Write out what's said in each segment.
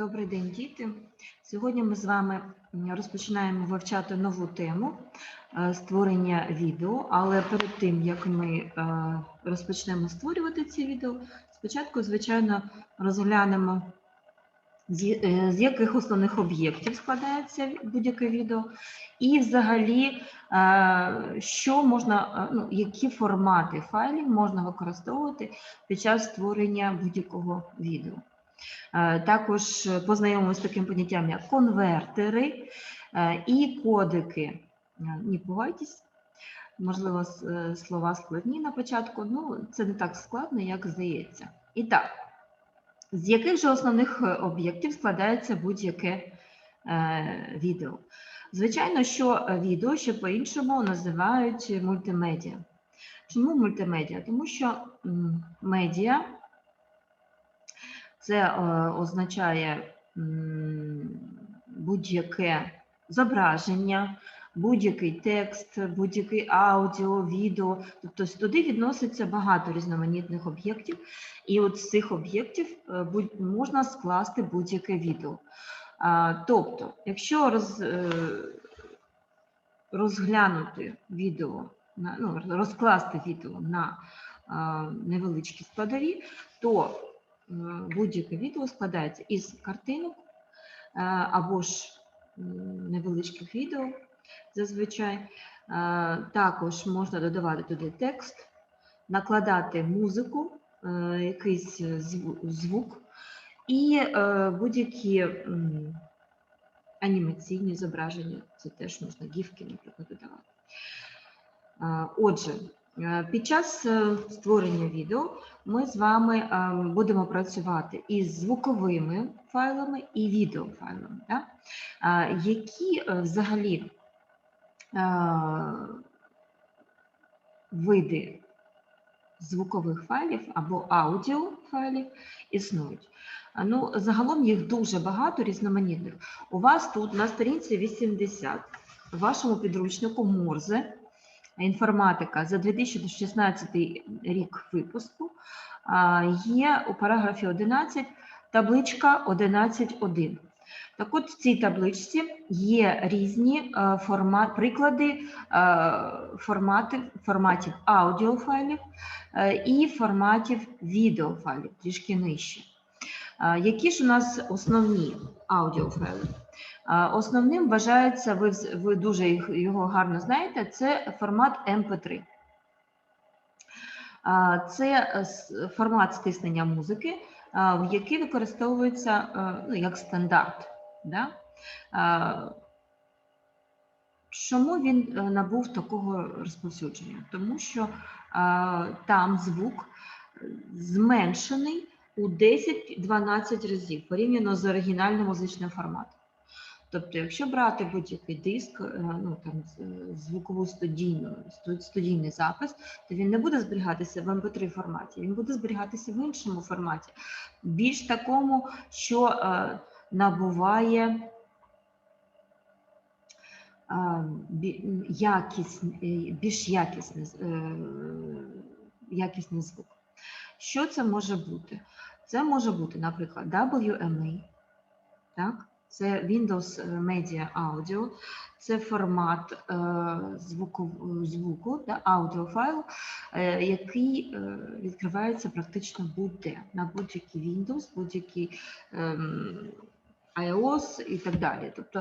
Добрий день, діти. Сьогодні ми з вами розпочинаємо вивчати нову тему е, створення відео. Але перед тим як ми е, розпочнемо створювати ці відео, спочатку, звичайно, розглянемо е, з яких основних об'єктів складається будь-яке відео, і взагалі, що можна, ну, які формати файлів можна використовувати під час створення будь-якого відео. Е, Також познайомимося з таким поняттям, як конвертери е, і кодики. Не пугайтесь, можливо, е, слова складні на початку, ну це не так складно, як здається. І так, з яких же основних об'єктів складається будь-яке відео? Звичайно, що відео ще по-іншому називають мультимедіа. Чому мультимедіа? Тому що медіа це е, означає будь-яке зображення, будь-який текст, будь-який аудіо, відео. Тобто туди відноситься багато різноманітних об'єктів, і от з цих об'єктів е, можна скласти будь-яке відео. Тобто, якщо роз, е, розглянути відео, ну, розкласти відео на невеличкі складові, то будь-яке відео складається із картинок е, або ж невеличких відео зазвичай. Е, Також можна додавати туди текст, накладати музику, е, якийсь звук і е, будь-які анімаційні зображення. Це теж можна гіфки, наприклад, додавати. Е, Отже, е, під час е, створення відео ми з вами е, будемо працювати із звуковими файлами і відеофайлами, да? Е, які е, взагалі е, види звукових файлів або аудіофайлів існують. Ну, загалом їх дуже багато різноманітних. У вас тут на сторінці 80 в вашому підручнику Морзе інформатика за 2016 рік випуску є у параграфі 11 табличка 11.1. Так от в цій табличці є різні е, формат, приклади е, формати, форматів аудіофайлів е, і форматів відеофайлів, трішки нижче. Які ж у нас основні аудіофайли? Основним вважається, ви, ви дуже його гарно знаєте, це формат MP3. Е, Це е, формат стиснення музики, який використовується е, ну, як стандарт. Да? Чому він е, набув такого розповсюдження? Тому що там звук зменшений у 10-12 разів порівняно з оригінальним музичним форматом. Тобто, якщо брати будь-який диск, е, ну там звукову студійну, студійний запис, то він не буде зберігатися в MP3 форматі, він буде зберігатися в іншому форматі, більш такому, що е, набуває якісн- е, більш якісний, е, якісний звук. Що це може бути? Це може бути, наприклад, WMA, так? це Windows Media Audio, це формат е, звуку, звуку да, аудіофайл, е, який е, відкривається практично будь-де на будь-який Windows, будь-який ем, iOS і так далі. Тобто,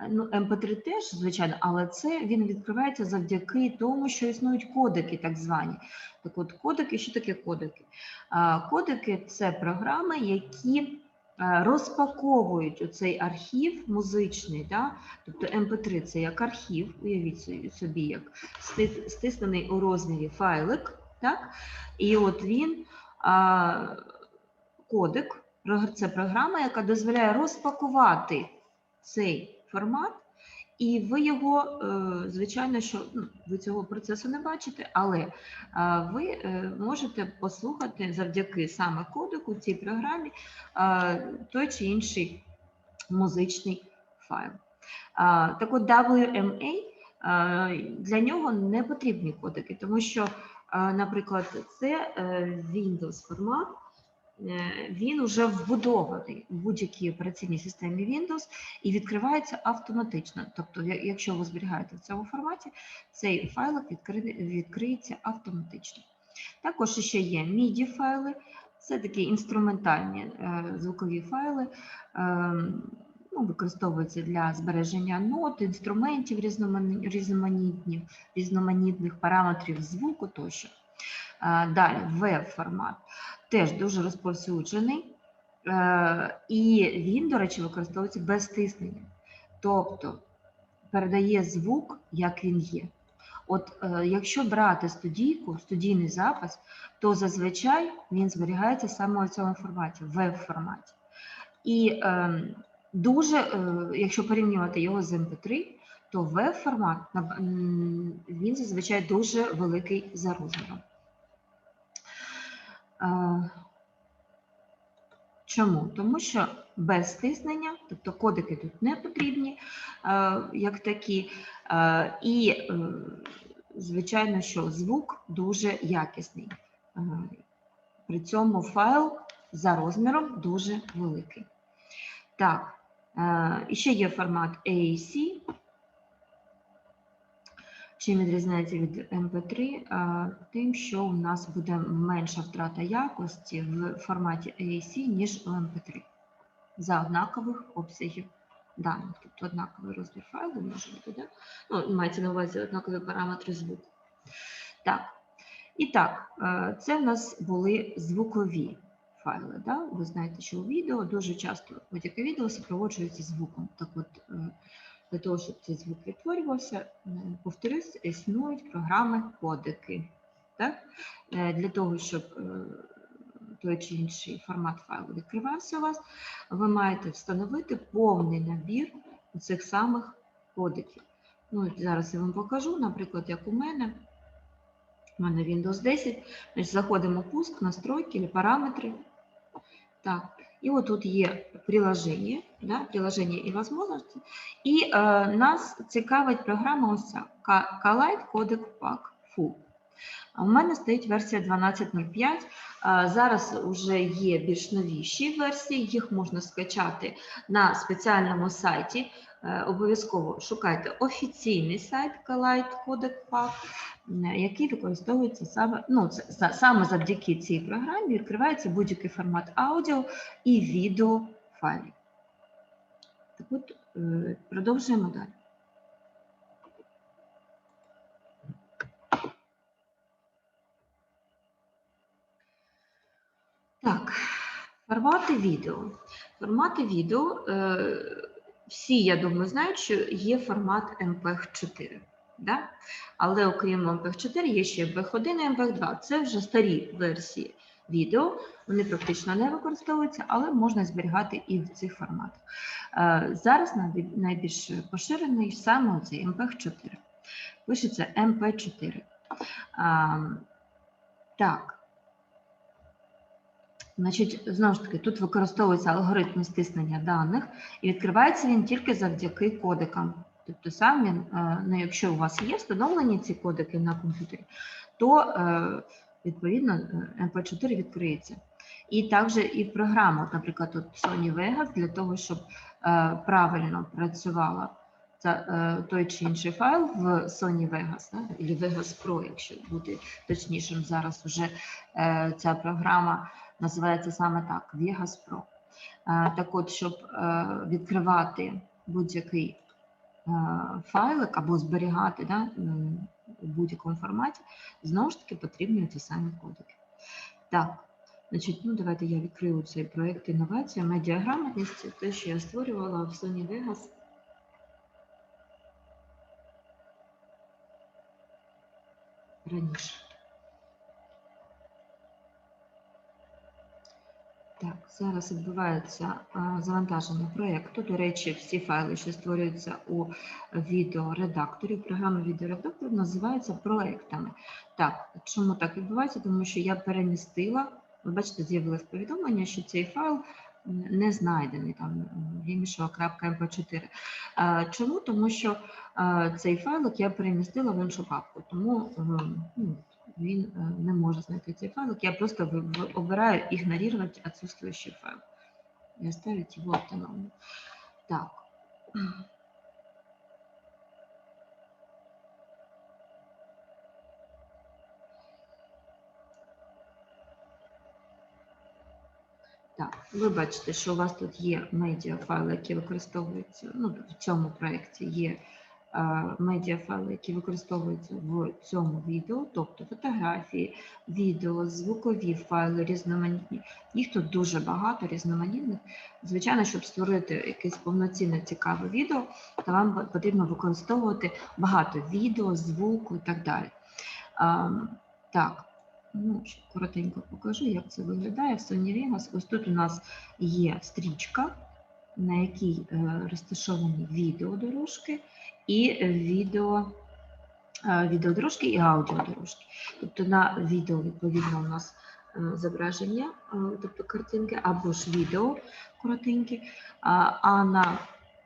е, ну, MP3 теж, звичайно, але це він відкривається завдяки тому, що існують кодики, так звані. Так от, кодики, що таке кодики? А, Кодики це програми, які е, розпаковують оцей архів музичний, да? тобто MP3 це як архів, уявіть собі- як сти- стиснений у розмірі файлик, так? і от він а, кодек, це програма, яка дозволяє розпакувати цей формат, і ви його, е, звичайно, що ну, ви цього процесу не бачите, але е, ви е, можете послухати завдяки саме кодеку цій програмі той чи інший музичний файл. Так от WMA для нього не потрібні кодики, тому що, наприклад, це Windows формат, він вже вбудований в будь-якій операційній системі Windows і відкривається автоматично. Тобто, якщо ви зберігаєте в цьому форматі, цей файлик відкри- відкриється автоматично. Також ще є MIDI файли, це такі інструментальні е, звукові файли. ем, ну, використовуються для збереження нот, інструментів різноманітних, різноманітних параметрів звуку тощо. Е, Далі веб-формат теж дуже розповсюджений, е, і він, до речі, використовується без тиснення. Тобто передає звук, як він є. От е, якщо брати студійку, студійний запис, то зазвичай він зберігається саме у цьому форматі, веб-форматі. І е, дуже, е, якщо порівнювати його з MP3, то веб-формат він зазвичай дуже великий за розміром. Е, Чому? Тому що без стиснення, тобто кодики тут не потрібні, е, як такі, е, і, звичайно, що звук дуже якісний. При цьому файл за розміром дуже великий. Так, ще є формат AAC. Чим відрізняється від MP3? Е, Тим, що у нас буде менша втрата якості в форматі AAC, ніж у MP3 за однакових обсягів даних. Тобто однаковий розмір файлу може бути, да? ну, мається на увазі однакові параметри звуку. Так, і так, е, це в нас були звукові файли. Да? Ви знаєте, що у відео дуже часто будь-яке відео супроводжується звуком. Так от, е, для того, щоб цей звук відтворювався, повторюсь, існують програми кодики. Так? Е, Для того, щоб е, той чи інший формат файлу відкривався у вас, ви маєте встановити повний набір цих самих кодиків. Ну, зараз я вам покажу, наприклад, як у мене. У мене Windows 10. Значить, заходимо в пуск, настройки параметри. Так, і вот тут є приложення, да, приложення і можливості. І е, нас цікавить програма ось ця Kalight Codec Pack Full. У мене стоїть версія 12.05. Зараз вже є більш новіші версії, їх можна скачати на спеціальному сайті. Е, Обов'язково шукайте офіційний сайт Kalight Codec Pack, який використовується саме, ну, це, саме завдяки цій програмі відкривається будь-який формат аудіо і відео файлів. Так от, е, продовжуємо далі. Так, формати відео. Формати відео, е, всі, я думаю, знають, що є формат MPEG-4. Да? Але окрім MPEG-4 є ще MPEG-1 і MPEG-2. Це вже старі версії відео. Вони практично не використовуються, але можна зберігати і в цих форматах. Е, Зараз найбільш поширений саме цей MPEG-4. Пишеться MP4. А, Так. Значить, знову ж таки, тут використовується алгоритм стиснення даних, і відкривається він тільки завдяки кодикам. Тобто, сам він, е, ну, якщо у вас є встановлені ці кодики на комп'ютері, то е, відповідно е, MP4 відкриється. І також і в програмах, наприклад, от Sony Vegas, для того, щоб е, правильно працювала е, той чи інший файл в Sony Vegas, або Vegas Pro, якщо бути точнішим, зараз вже е, ця програма називається саме так Vegas Pro. Е, Так от, щоб е, відкривати будь-який е, файлик або зберігати да, у будь-якому форматі, знову ж таки потрібні ті самі кодики. Так, значить, ну давайте я відкрию цей проєкт інновація, медіаграмотність, те, що я створювала в Sony Vegas. Раніше. Так, зараз відбувається завантаження проєкту. До речі, всі файли, що створюються у відеоредакторі, програми відеоредактор називаються проектами. Так, чому так відбувається? Тому що я перемістила, ви бачите, з'явилось повідомлення, що цей файл не знайдений там гімішова.mp4. Чому? Тому що цей файлик я перемістила в іншу папку. Тому ну, він е, не може знайти цей файлик. Я просто обираю ігнорувати отсутствующий файл и оставить его автономно. Так. Так, ви бачите, що у вас тут є медіафайли, які використовуються. Ну, в цьому проєкті є медіафайли, які використовуються в цьому відео, тобто фотографії, відео, звукові файли різноманітні. Їх тут дуже багато різноманітних. Звичайно, щоб створити якесь повноцінне цікаве відео, то вам потрібно використовувати багато відео, звуку і так далі. А, так, ну, коротенько покажу, як це виглядає в Sony Vegas. Ось тут у нас є стрічка, на якій е, розташовані відеодорожки і відео, е, відеодорожки і аудіодорожки. Тобто на відео, відповідно, у нас е, зображення, е, тобто картинки, або ж відео коротенькі, а, на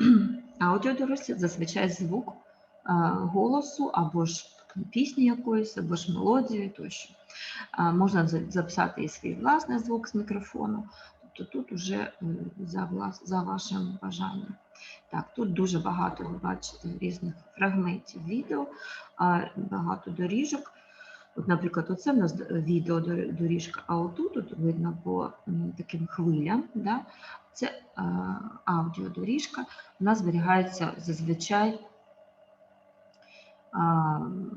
аудіодорожці зазвичай звук голосу або ж пісні якоїсь, або ж мелодії тощо. Можна записати і свій власний звук з мікрофону, тобто тут вже за, влас, за вашим бажанням. Так, тут дуже багато ви бачите різних фрагментів відео, багато доріжок. От, наприклад, оце в нас д- відео доріжка, а отут от видно по таким хвилям. Да? Це аудіодоріжка. Вона зберігається зазвичай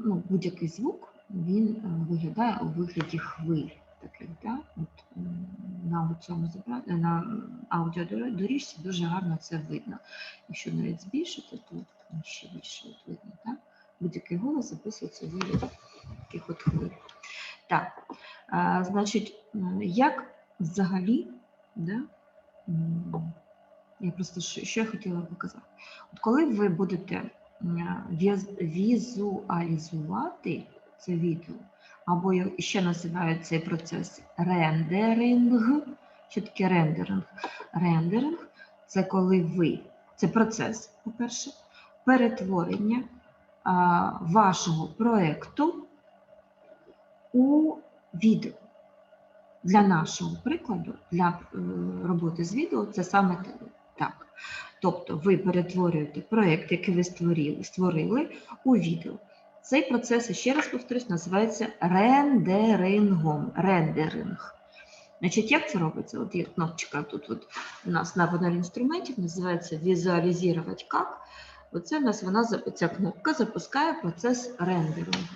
ну, будь-який звук він виглядає у вигляді хвиль на цьому на аудіодоріжці дуже гарно це видно. Якщо навіть збільшити, то ще більше видно. Да? Будь-який голос записується у вигляді таких от хвиль. Так, а, значить, як взагалі, да? я просто що я хотіла показати. От коли ви будете візуалізувати це відео, або ще називають цей процес рендеринг. Що таке рендеринг? Рендеринг це коли ви, це процес, по-перше, перетворення а, вашого проекту у відео. Для нашого прикладу, для е, роботи з відео, це саме так. Тобто ви перетворюєте проєкт, який ви створили, створили у відео. Цей процес, ще раз повторюсь, називається рендерингом. Рендеринг. Значить, як це робиться? От є кнопочка тут от у нас на панелі інструментів, називається візуалізувати як. Оце в нас вона ця кнопка запускає процес рендерингу.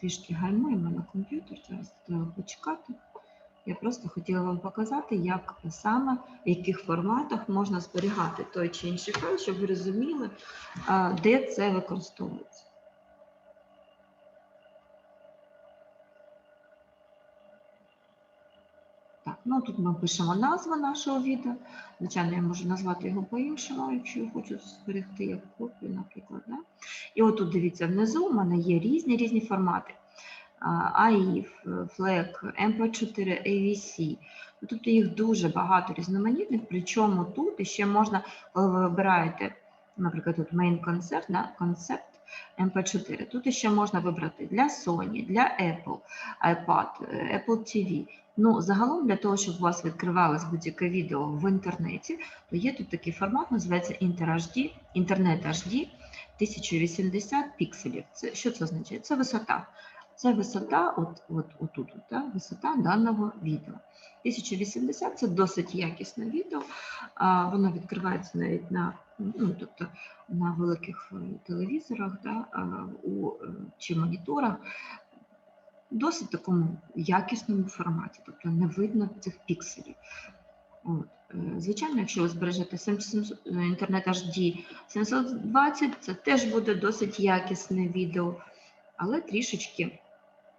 Трішки гальмуємо на комп'ютер, зараз треба почекати. Я просто хотіла вам показати, як саме, в яких форматах можна зберігати той чи інший файл, щоб ви розуміли, де це використовується. Так, ну тут ми пишемо назву нашого відео. Звичайно, я можу назвати його по-іншому, якщо я хочу зберегти як копію, наприклад. Да? І отут дивіться, внизу у мене є різні різні формати. А, AIF, FLAC, MP4, AVC. Тобто їх дуже багато різноманітних, причому тут ще можна, коли ви вибираєте, наприклад, тут Main Concept, да, Concept MP4, тут ще можна вибрати для Sony, для Apple, iPad, е, Apple TV. Ну, загалом для того, щоб у вас відкривалось будь-яке відео в інтернеті, то є тут такий формат, називається InterHD, Internet HD 1080 пікселів. Це, що це означає? Це висота. Це висота, от, от, отут, от, да, висота даного відео. 1080 це досить якісне відео. А, воно відкривається навіть на, ну, тобто, на великих е, телевізорах да, у, е, чи моніторах. Досить такому якісному форматі, тобто не видно цих пікселів. От. е, Звичайно, якщо ви збережете 700 інтернет HD 720, це теж буде досить якісне відео, але трішечки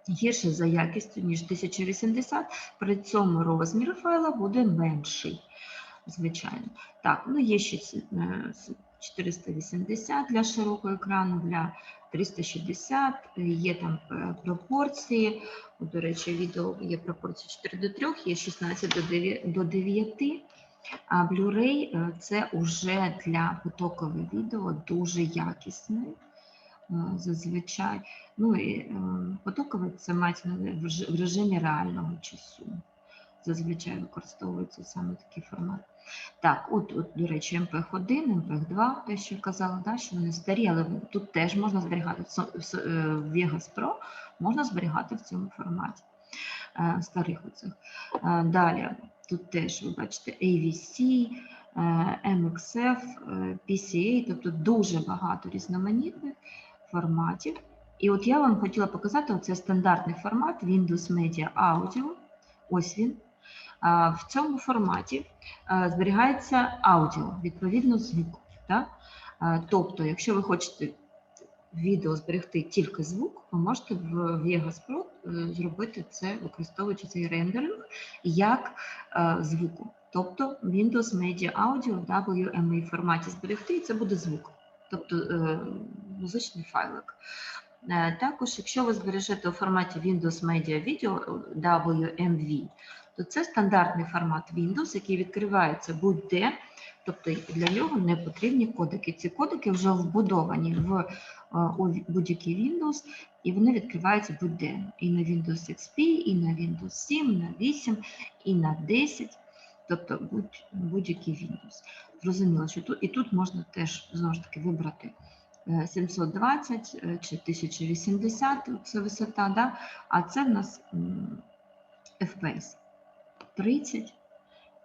гірше за якістю, ніж 1080, при цьому розмір файла буде менший, звичайно. Так, ну є ще ці, е, с- 480 для широкого екрану, для 360, е, є там е, пропорції. До речі, відео є пропорції 4 до 3, є 16 до 9, А Blu-ray е, це вже для потокове відео дуже якісне. Зазвичай. Ну і е, потокове це мається в режимі реального часу. Зазвичай використовується саме такий формат. Так, от, от до речі, MPEG-1, MPEG-2, те, що казала, да, що вони старі, але тут теж можна зберігати. Е, В Vegas Pro можна зберігати в цьому форматі е, старих оцих. Далі, тут теж ви бачите AVC, MXF, PCA, тобто дуже багато різноманітних форматів. І от я вам хотіла показати оце стандартний формат Windows Media Audio. Ось він. В цьому форматі зберігається аудіо, відповідно звук. Так? Тобто, якщо ви хочете відео зберегти тільки звук, ви можете в Vegas Pro е, зробити це, використовуючи цей рендеринг як е, звуку. Тобто Windows Media Audio в WMA форматі зберегти, і це буде звук, тобто е, музичний файлик. Е, Також, якщо ви збережете у форматі Windows Media Video WMV, то це стандартний формат Windows, який відкривається будь-де, тобто для нього не потрібні кодики. Ці кодики вже вбудовані в е, будь-який Windows, і вони відкриваються будь-де. І на Windows XP, і на Windows 7, на 8, і на 10, тобто будь- будь-який Windows. Зрозуміло, що тут і тут можна теж знову ж таки вибрати е, 720 е, чи 1080, це висота, да? а це в нас FPS 30,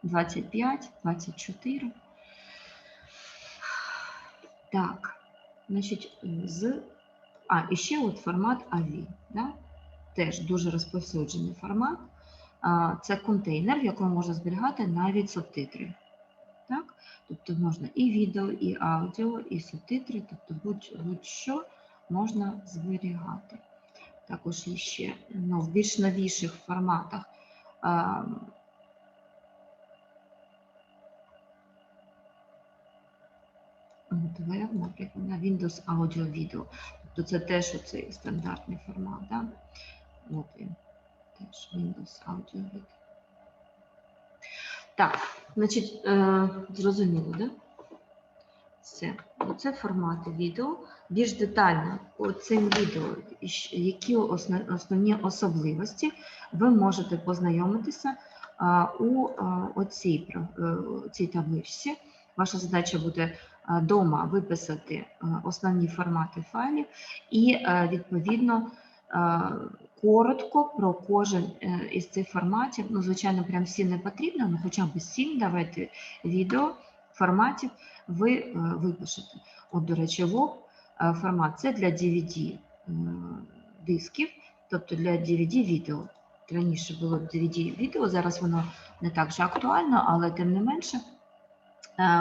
25, 24. Так, значить, з. А, і ще от формат AVI, да? теж дуже розповсюджений формат. Це контейнер, в якому можна зберігати навіть субтитри. Тобто можна і відео, і аудіо, і субтитри, тобто будь- будь-що можна зберігати. Також є ще ну, в більш новіших форматах. а, наприклад, на Windows Audio Video. Тобто це теж оцей стандартний формат. Да? От він. Теж Windows Audio Video. Так, значить, е, зрозуміло, да? Все. Оце формати відео. Більш детально по цим відео, які основні особливості, ви можете познайомитися а, у а, оцій, е, цій табличці. Ваша задача буде вдома виписати основні формати файлів і е, відповідно е, коротко про кожен е, із цих форматів. Ну, звичайно, прям всі не потрібно, але хоча б сім давайте відео форматів ви е, випишете. От, до речі, е, формат це для DVD е, дисків, тобто для DVD відео. Раніше було DVD відео, зараз воно не так же актуально, але тим не менше е,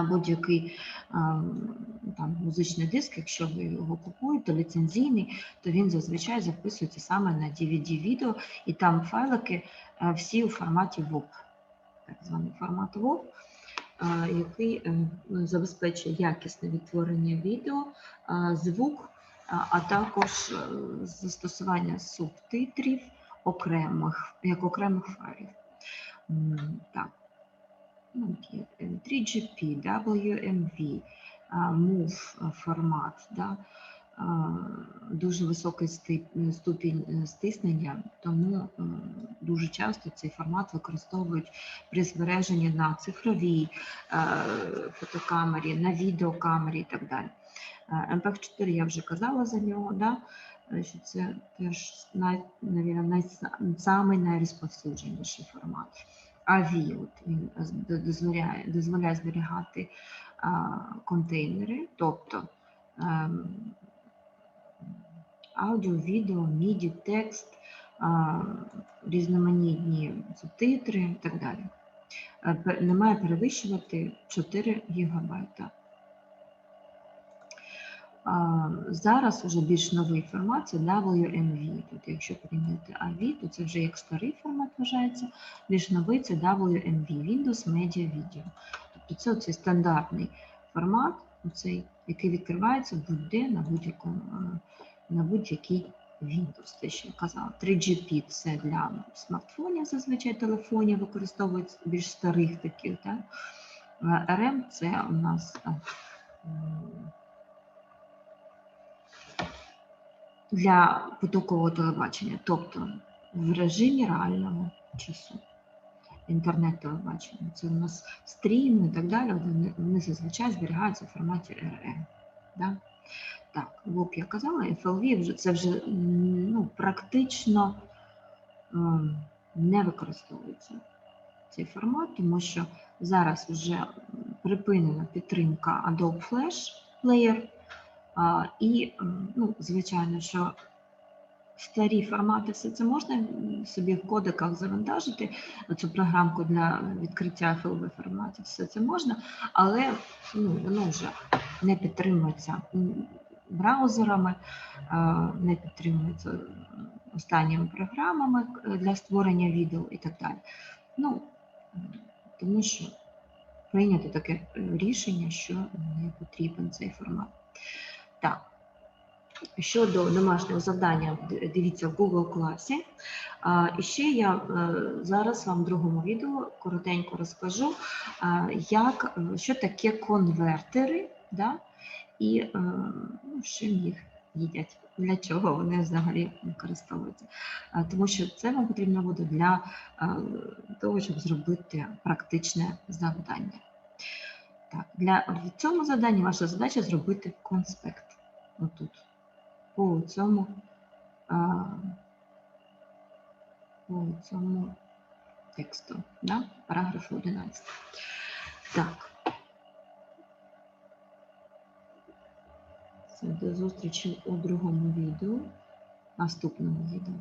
будь-який е, там, музичний диск, якщо ви його купуєте, ліцензійний, то він зазвичай записується саме на DVD відео, і там файлики е, всі у форматі WOP, так званий формат WOP який е, ну, забезпечує якісне відтворення відео, звук, а також е, застосування субтитрів окремих, як окремих файлів. Так. Ну, от є, е, 3GP, WMV, а, MOV формат, да? дуже високий ступінь е, стиснення, тому е, дуже часто цей формат використовують при збереженні на цифровій е, фотокамері, на відеокамері і так далі. Е, MPEG-4 я вже казала за нього, да? що це теж най, навірно, най, самий формат. AVI, от він дозволяє, дозволяє зберігати а, контейнери, тобто а, аудіо, відео, міді, текст, а, різноманітні субтитри і так далі. Е, Не має перевищувати 4 гігабайта. Зараз вже більш новий формат це WMV. Тут, якщо порівняти AV, то це вже як старий формат вважається. Більш новий це WMV, Windows Media Video. Тобто це оцей стандартний формат, оцей, який відкривається будь-де на будь-якому на будь-який Windows, те, що я казала. 3GP це для смартфонів, зазвичай телефонів використовують більш старих таких, так? Е, РМ це у нас е, м, для потокового телебачення, тобто в режимі реального часу. Інтернет-телебачення. Це у нас стрім і так далі. Вони, вони зазвичай зберігаються в форматі RM. Да? Так, ВОП я казала, FLV вже це вже ну, практично ем, не використовується цей формат, тому що зараз вже припинена підтримка Adobe Flash Player. І, ну, звичайно, що старі формати все це можна собі в кодеках завантажити, цю програмку для відкриття FLV форматів, все це можна, але ну, воно вже не підтримується браузерами, е, не підтримується останніми програмами е, для створення відео і так далі. Ну, тому що прийнято таке е, рішення, що не потрібен цей формат. Так. Щодо домашнього завдання, дивіться в Google класі. І ще я е, зараз вам в другому відео коротенько розкажу, як, е, що таке конвертери, да? і е, ну, чим їх їдять, для чого вони взагалі використовуються. Тому що це вам потрібно буде для е, того, щоб зробити практичне завдання. Так, для в цьому завданні ваша задача зробити конспект. Отут. По цьому, а, по цьому тексту, да? параграфу 11. Так. Все, до зустрічі у другому відео, наступному відео.